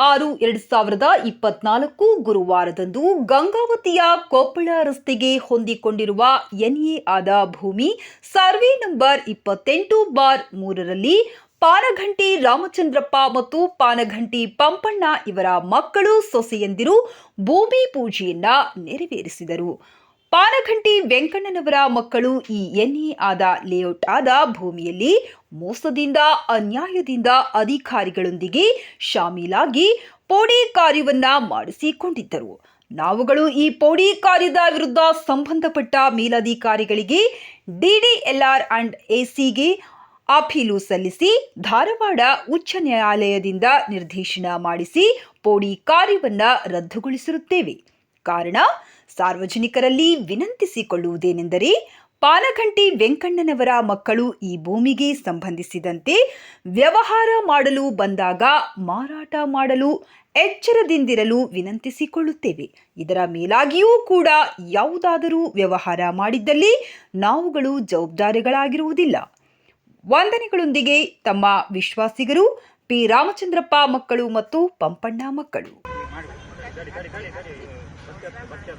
ಆರು ಎರಡ್ ಸಾವಿರದ ಇಪ್ಪತ್ನಾಲ್ಕು ಗುರುವಾರದಂದು ಗಂಗಾವತಿಯ ಕೊಪ್ಪಳ ರಸ್ತೆಗೆ ಹೊಂದಿಕೊಂಡಿರುವ ಎನ್ಎ ಆದ ಭೂಮಿ ಸರ್ವೆ ನಂಬರ್ ಇಪ್ಪತ್ತೆಂಟು ಬಾರ್ ಮೂರರಲ್ಲಿ ಪಾನಘಂಟಿ ರಾಮಚಂದ್ರಪ್ಪ ಮತ್ತು ಪಾನಘಂಟಿ ಪಂಪಣ್ಣ ಇವರ ಮಕ್ಕಳು ಸೊಸೆಯಂದಿರು ಭೂಮಿ ಪೂಜೆಯನ್ನ ನೆರವೇರಿಸಿದರು. ಪಾನಘಂಟಿ ವೆಂಕಣ್ಣನವರ ಮಕ್ಕಳು ಈ ಎನ್ಇ ಆದ ಲೇಔಟ್ ಆದ ಭೂಮಿಯಲ್ಲಿ ಮೋಸದಿಂದ, ಅನ್ಯಾಯದಿಂದ ಅಧಿಕಾರಿಗಳೊಂದಿಗೆ ಶಾಮೀಲಾಗಿ ಪೋಡಿ ಕಾರ್ಯವನ್ನ ಮಾಡಿಸಿಕೊಂಡಿದ್ದರು. ನಾವುಗಳು ಈ ಪೋಡಿ ಕಾರ್ಯದ ವಿರುದ್ಧ ಸಂಬಂಧಪಟ್ಟ ಮೇಲಧಿಕಾರಿಗಳಿಗೆ ಡಿಡಿಎಲ್ಆರ್ ಅಂಡ್ ಎಸಿಗೆ ಅಪೀಲು ಸಲ್ಲಿಸಿ ಧಾರವಾಡ ಉಚ್ಚ ನ್ಯಾಯಾಲಯದಿಂದ ನಿರ್ದೇಶನ ಮಾಡಿಸಿ ಪೋಡಿ ಕಾರ್ಯವನ್ನ ರದ್ದುಗೊಳಿಸಿರುತ್ತೇವೆ. ಕಾರಣ ಸಾರ್ವಜನಿಕರಲ್ಲಿ ವಿನಂತಿಸಿಕೊಳ್ಳುವುದೇನೆಂದರೆ ಪಾಲಘಂಟಿ ವೆಂಕಣ್ಣನವರ ಮಕ್ಕಳು ಈ ಭೂಮಿಗೆ ಸಂಬಂಧಿಸಿದಂತೆ ವ್ಯವಹಾರ ಮಾಡಲು ಬಂದಾಗ ಮಾರಾಟ ಮಾಡಲು ಎಚ್ಚರದಿಂದಿರಲು ವಿನಂತಿಸಿಕೊಳ್ಳುತ್ತೇವೆ. ಇದರ ಮೇಲಾಗಿಯೂ ಕೂಡ ಯಾವುದಾದರೂ ವ್ಯವಹಾರ ಮಾಡಿದ್ದಲ್ಲಿ ನಾವುಗಳು ಜವಾಬ್ದಾರಿಗಳಾಗಿರುವುದಿಲ್ಲ. ವಂದನೆಗಳೊಂದಿಗೆ ತಮ್ಮ ವಿಶ್ವಾಸಿಗರು, ಪಿ. ರಾಮಚಂದ್ರಪ್ಪ ಮಕ್ಕಳು ಮತ್ತು ಪಂಪಣ್ಣ ಮಕ್ಕಳು. chụp bắt chụp